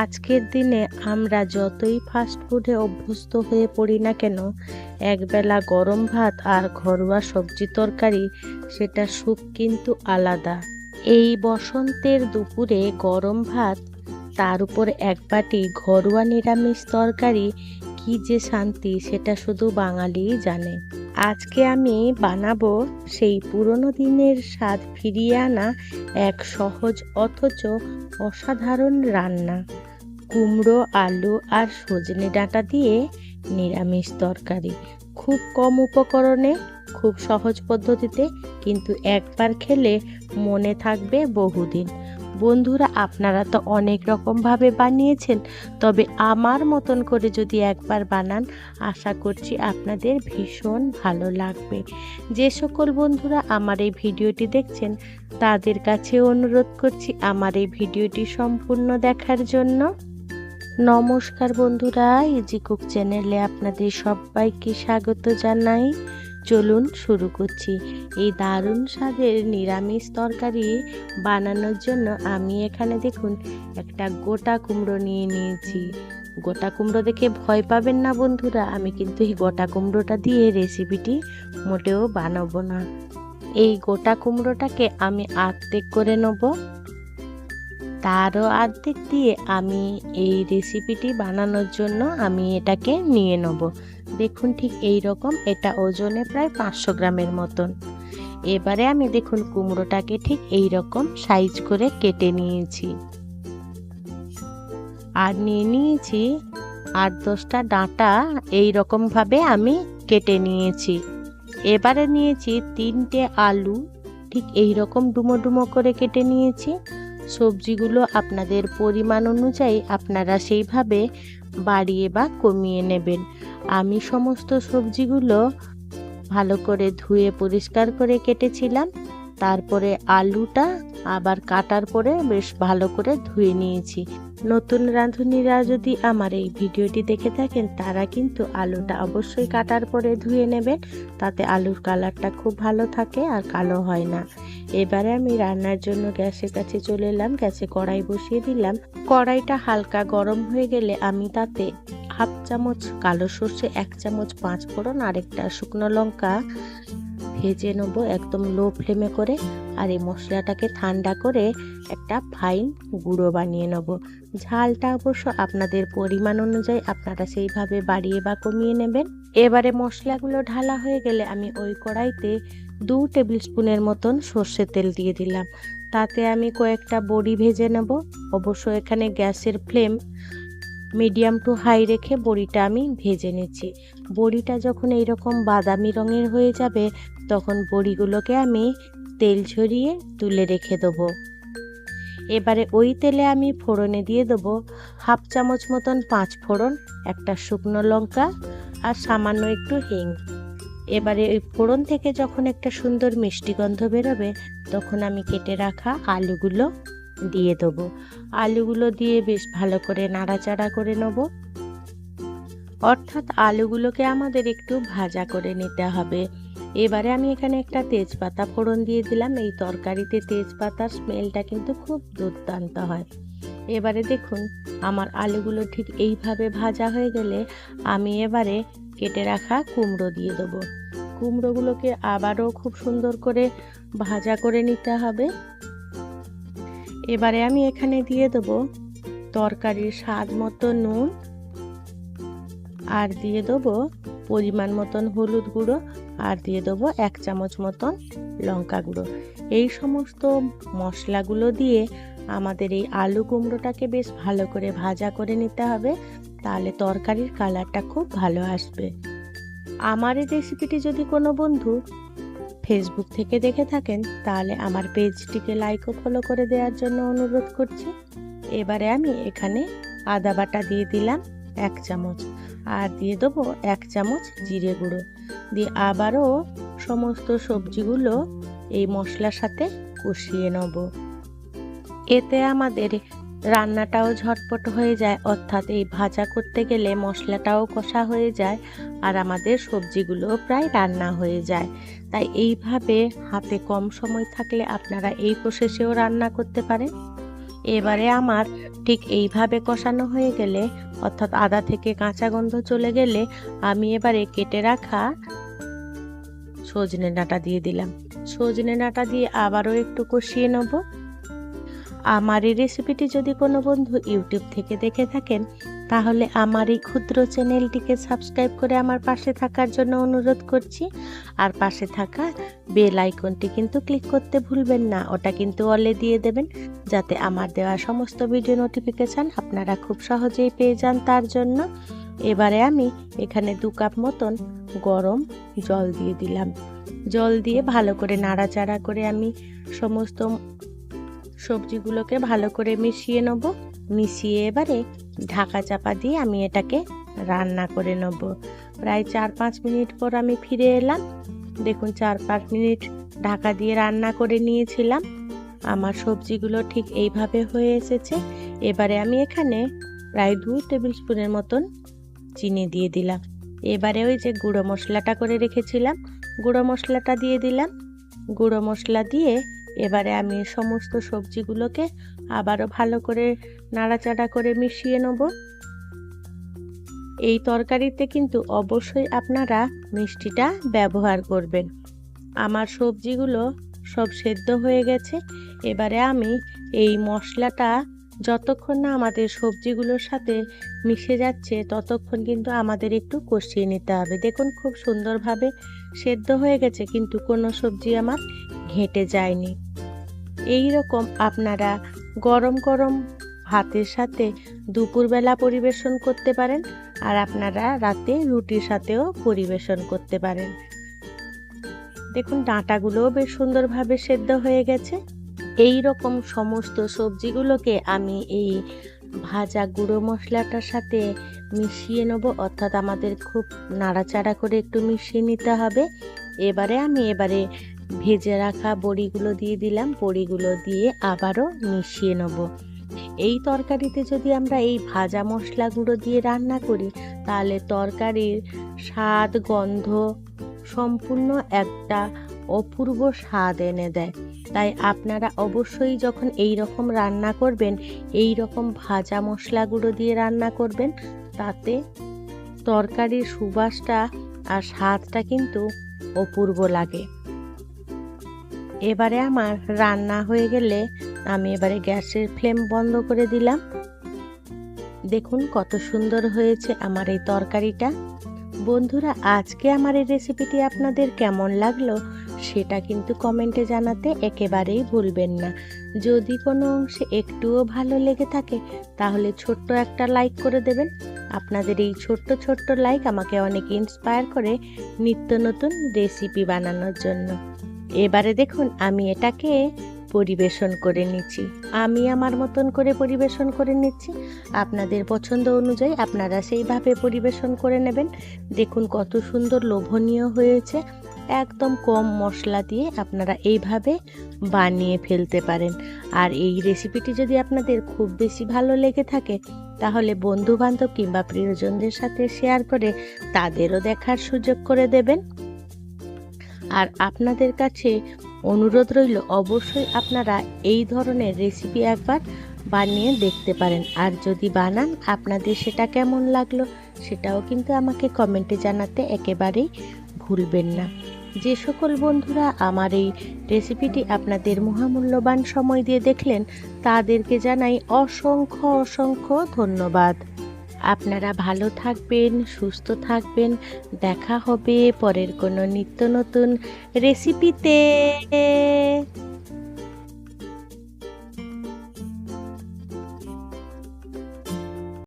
আজকের দিনে আমরা যতই ফাস্ট ফুডে অভ্যস্ত হয়ে পড়ি না কেন, একবেলা গরম ভাত আর ঘরোয়া সবজি তরকারি, সেটা সুখ কিন্তু আলাদা। এই বসন্তের দুপুরে গরম ভাত, তার উপর এক বাটি ঘরোয়া নিরামিষ তরকারি, কি যে শান্তি, সেটা শুধু বাঙালিই জানে। আজকে আমি বানাবো সেই পুরনো দিনের স্বাদ ফিরিয়ে আনা এক সহজ অথচ অসাধারণ রান্না। কুমড়ো, আলু আর সজনে ডাঁটা দিয়ে নিরামিষ তরকারি। খুব কম উপকরণে, খুব সহজ পদ্ধতিতে, কিন্তু একবার খেলে মনে থাকবে বহুদিন। বন্ধুরা, আপনারা তো অনেক রকমভাবে বানিয়েছেন, তবে আমার মতন করে যদি একবার বানান, আশা করছি আপনাদের ভীষণ ভালো লাগবে। যে সকল বন্ধুরা আমার এই ভিডিওটি দেখছেন, তাদের কাছে অনুরোধ করছি আমার এই ভিডিওটি সম্পূর্ণ দেখার জন্য। নমস্কার বন্ধুরা ইজি কুক চ্যানেলে আপনাদের সবাইকে স্বাগত জানাই। চলুন শুরু করছি। এই দারুণ স্বাদের নিরামিষ তরকারি বানানোর জন্য আমি এখানে দেখুন একটা গোটা কুমড়ো নিয়ে নিয়েছি। গোটা কুমড়ো দেখে ভয় পাবেন না বন্ধুরা, আমি কিন্তু এই গোটা কুমড়োটা দিয়ে রেসিপিটি মোটেও বানাবো না। এই গোটা কুমড়োটাকে আমি আর্ধেক করে নেব। তারও আর্ধেক দিয়ে আমি এই রেসিপিটি বানানোর জন্য আমি এটাকে নিয়ে নেব। দেখুন ঠিক এই রকম, এটা ওজনে প্রায় পাঁচশো গ্রামের মতন। এবারে আমি দেখুন কুমড়োটাকে ঠিক এই রকম সাইজ করে কেটে নিয়েছি। আর নিয়ে নিয়েছি আট দশটা ডাঁটা এই রকমভাবে আমি কেটে নিয়েছি। এবারে নিয়েছি তিনটে আলু, ঠিক এই রকম ডুমো ডুমো করে কেটে নিয়েছি। সবজিগুলো আপনাদের পরিমাণ অনুযায়ী আপনারা সেইভাবে বাড়িয়ে বা কমিয়ে নেবেন। আমি সমস্ত সবজিগুলো ভালো করে ধুয়ে পরিষ্কার করে কেটেছিলাম। তারপরে আলুটা আবার কাটার পরে বেশ ভালো করে ধুয়ে নিয়েছি। নতুন রাঁধুনিরা যদি আমার এই ভিডিওটি দেখে থাকেন, তারা কিন্তু আলুটা অবশ্যই কাটার পরে ধুয়ে নেবেন। তাতে আলুর কালারটা খুব ভালো থাকে আর কালো হয় না। এবারে আমি রান্নার জন্য গ্যাসের কাছে চলে এলাম। গ্যাসে কড়াই বসিয়ে দিলাম। কড়াইটা হালকা গরম হয়ে গেলে আমি তাতে হাফ চামচ কালো সর্ষে, এক চামচ পাঁচ ফোড়ন আর একটা শুকনো লঙ্কা ভেজে নেব একদম লো ফ্লেমে করে। আর এই মশলাটাকে ঠান্ডা করে একটা ফাইন গুঁড়ো বানিয়ে নেব। ঝালটা অবশ্য আপনাদের পরিমাণ অনুযায়ী আপনারা সেইভাবে বাড়িয়ে বা কমিয়ে নেবেন। এবারে মশলাগুলো ঢালা হয়ে গেলে আমি ওই কড়াইতে দু টেবিল স্পুনের মতন সর্ষের তেল দিয়ে দিলাম। তাতে আমি কয়েকটা বড়ি ভেজে নেব। অবশ্য এখানে গ্যাসের ফ্লেম মিডিয়াম টু হাই রেখে বড়িটা আমি ভেজে নিচ্ছি। বড়িটা যখন এইরকম বাদামি রঙের হয়ে যাবে, তখন বড়িগুলোকে আমি তেল ঝরিয়ে তুলে রেখে দেবো। এবারে ওই তেলে আমি ফোড়নে দিয়ে দেবো হাফ চামচ মতন পাঁচ ফোড়ন, একটা শুকনো লঙ্কা আর সামান্য একটু হিং। এবারে ওই ফোড়ন থেকে যখন একটা সুন্দর মিষ্টি গন্ধ বেরোবে, তখন আমি কেটে রাখা আলুগুলো দিয়ে দেবো। আলুগুলো দিয়ে বেশ ভালো করে নাড়াচাড়া করে নেব। অর্থাৎ আলুগুলোকে আমাদের একটু ভাজা করে নিতে হবে। এবারে আমি এখানে একটা তেজপাতা ফোড়ন দিয়ে দিলাম। এই তরকারিতে তেজপাতার স্মেলটা কিন্তু খুব দুর্দান্ত হয়। এবারে দেখুন, আমার আলুগুলো ঠিক এইভাবে ভাজা হয়ে গেলে আমি এবারে কেটে রাখা কুমড়ো দিয়ে দেবো। কুমড়োগুলোকে আবারও খুব সুন্দর করে ভাজা করে নিতে হবে। এবারে আমি এখানে দিয়ে দেবো তরকারির স্বাদ মতো নুন আর দিয়ে দেবো পরিমাণ মতন হলুদ গুঁড়ো আর দিয়ে দেবো এক চামচ মতন লঙ্কা গুঁড়ো। এই সমস্ত মশলাগুলো দিয়ে আমাদের এই আলু কুমড়োটাকে বেশ ভালো করে ভাজা করে নিতে হবে, তাহলে তরকারির কালারটা খুব ভালো আসবে। আমার এই রেসিপিটি যদি কোনো বন্ধু ফেসবুক থেকে দেখে থাকেন, তাহলে আমার পেজটিকে লাইক ও ফলো করে দেওয়ার জন্য অনুরোধ করছি। এবারে আমি এখানে আদা বাটা দিয়ে দিলাম এক চামচ, আর দিয়ে দেবো এক চামচ জিরে গুঁড়ো। দিয়ে আবারও সমস্ত সবজিগুলো এই মশলার সাথে কষিয়ে নেব। এতে আমাদের রান্নাটাও ঝটপট হয়ে যায়, অর্থাৎ এই ভাজা করতে গেলে মশলাটাও কষা হয়ে যায় আর আমাদের সবজিগুলো প্রায় রান্না হয়ে যায়। তাই এইভাবে হাতে কম সময় থাকলে আপনারা এই প্রসেসেও রান্না করতে পারেন। এবারে আমার ঠিক এইভাবে কষানো হয়ে গেলে, অর্থাৎ আদা থেকে কাঁচা গন্ধ চলে গেলে আমি এবারে কেটে রাখা সজনে ডাঁটা দিয়ে দিলাম। সজনে ডাঁটা দিয়ে আবারও একটু কষিয়ে নেব। আমার এই রেসিপিটি যদি কোনো বন্ধু ইউটিউব থেকে দেখে থাকেন, তাহলে আমার এই ক্ষুদ্র চ্যানেলটিকে সাবস্ক্রাইব করে আমার পাশে থাকার জন্য অনুরোধ করছি। আর পাশে থাকা বেল আইকনটি কিন্তু ক্লিক করতে ভুলবেন না, ওটা কিন্তু অলে দিয়ে দেবেন, যাতে আমার দেওয়া সমস্ত ভিডিও নোটিফিকেশান আপনারা খুব সহজেই পেয়ে যান তার জন্য। এবারে আমি এখানে দু কাপ মতন গরম জল দিয়ে দিলাম। জল দিয়ে ভালো করে নাড়াচাড়া করে আমি সমস্ত সবজিগুলোকে ভালো করে মিশিয়ে নেব। মিশিয়ে এবারে ঢাকা চাপা দিয়ে আমি এটাকে রান্না করে নেব। প্রায় চার পাঁচ মিনিট পর আমি ফিরে এলাম। দেখুন চার পাঁচ মিনিট ঢাকা দিয়ে রান্না করে নিয়েছিলাম। আমার সবজিগুলো ঠিক এইভাবে হয়ে এসেছে। এবারে আমি এখানে প্রায় দু টেবিল স্পুনের মতন চিনি দিয়ে দিলাম। এবারে ওই যে গুঁড়ো মশলাটা করে রেখেছিলাম। গুঁড়ো মশলাটা দিয়ে দিলাম। গুঁড়ো মশলা দিয়ে এবারে আমি সমস্ত সবজিগুলোকে আবারও ভালো করে নাড়াচাড়া করে মিশিয়ে নেব। এই তরকারিতে কিন্তু অবশ্যই আপনারা মিষ্টিটা ব্যবহার করবেন। আমার সবজিগুলো সব সেদ্ধ হয়ে গেছে। এবারে আমি এই মশলাটা যতক্ষণ না আমাদের সবজিগুলোর সাথে মিশে যাচ্ছে, ততক্ষণ কিন্তু আমাদের একটু কষিয়ে নিতে হবে। দেখুন, খুব সুন্দরভাবে সেদ্ধ হয়ে গেছে, কিন্তু কোনো সবজি আমার ঘেঁটে যায়নি। এই রকম আপনারা গরম গরম ভাতের সাথে দুপুরবেলা পরিবেশন করতে পারেন আর আপনারা রাতে রুটির সাথেও পরিবেশন করতে পারেন। দেখুন, ডাঁটাগুলোও বেশ সুন্দরভাবে সেদ্ধ হয়ে গেছে। এই রকম সমস্ত সবজিগুলোকে আমি এই ভাজা গুঁড়ো মশলাটার সাথে মিশিয়ে নেব। অর্থাৎ আমাদের খুব নাড়াচাড়া করে একটু মিশিয়ে নিতে হবে। এবারে আমি এবারে ভেজে রাখা বড়িগুলো দিয়ে দিলাম। বড়িগুলো দিয়ে আবারও মিশিয়ে নেব। এই তরকারিতে যদি আমরা এই ভাজা মশলাগুলো দিয়ে রান্না করি, তাহলে তরকারির স্বাদ, গন্ধ সম্পূর্ণ একটা অপূর্ব স্বাদ এনে দেয়। তাই আপনারা অবশ্যই যখন এই রকম রান্না করবেন, এই রকম ভাজা মশলাগুলো দিয়ে রান্না করবেন, তাতে তরকারির সুবাসটা আর স্বাদটা কিন্তু অপূর্ব লাগে। এবারে আমার রান্না হয়ে গেলে আমি এবারে গ্যাসের ফ্লেম বন্ধ করে দিলাম। দেখুন কত সুন্দর হয়েছে আমার এই তরকারিটা। বন্ধুরা, আজকে আমার এই রেসিপিটি আপনাদের কেমন লাগল সেটা কিন্তু কমেন্টে জানাতে একেবারেই ভুলবেন না। যদি কোনো অংশে একটুও ভালো লেগে থাকে, তাহলে ছোট্ট একটা লাইক করে দেবেন। আপনাদের এই ছোট্ট ছোট্ট লাইক আমাকে অনেক ইন্সপায়ার করে নিত্য নতুন রেসিপি বানানোর জন্য। এবারে দেখুন, আমি এটাকে পরিবেশন করে নিচ্ছি। আমি আমার মতন করে পরিবেশন করে নিচ্ছি। আপনাদের পছন্দ অনুযায়ী আপনারা সেইভাবে পরিবেশন করে নেবেন। দেখুন কত সুন্দর লোভনীয় হয়েছে। একদম কম মশলা দিয়ে আপনারা এইভাবে বানিয়ে ফেলতে পারেন। আর এই রেসিপিটি যদি আপনাদের খুব বেশি ভালো লেগে থাকে, তাহলে বন্ধু বান্ধব কিংবা প্রিয়জনদের সাথে শেয়ার করে তাদেরও দেখার সুযোগ করে দেবেন। আর আপনাদের কাছে অনুরোধ রইল, অবশ্যই আপনারা এই ধরনের রেসিপি একবার বানিয়ে দেখতে পারেন। আর যদি বানান, আপনাদের সেটা কেমন লাগল সেটাও কিন্তু আমাকে কমেন্টে জানাতে একেবারেই ভুলবেন না। যে সকল বন্ধুরা আমার এই রেসিপিটি আপনাদের মহামূল্যবান সময় দিয়ে দেখলেন, তাদেরকে জানাই অসংখ্য অসংখ্য ধন্যবাদ। আপনারা ভালো থাকবেন সুস্থ থাকবেন। দেখা হবে পরের কোনো নিত্য নতুন রেসিপিতে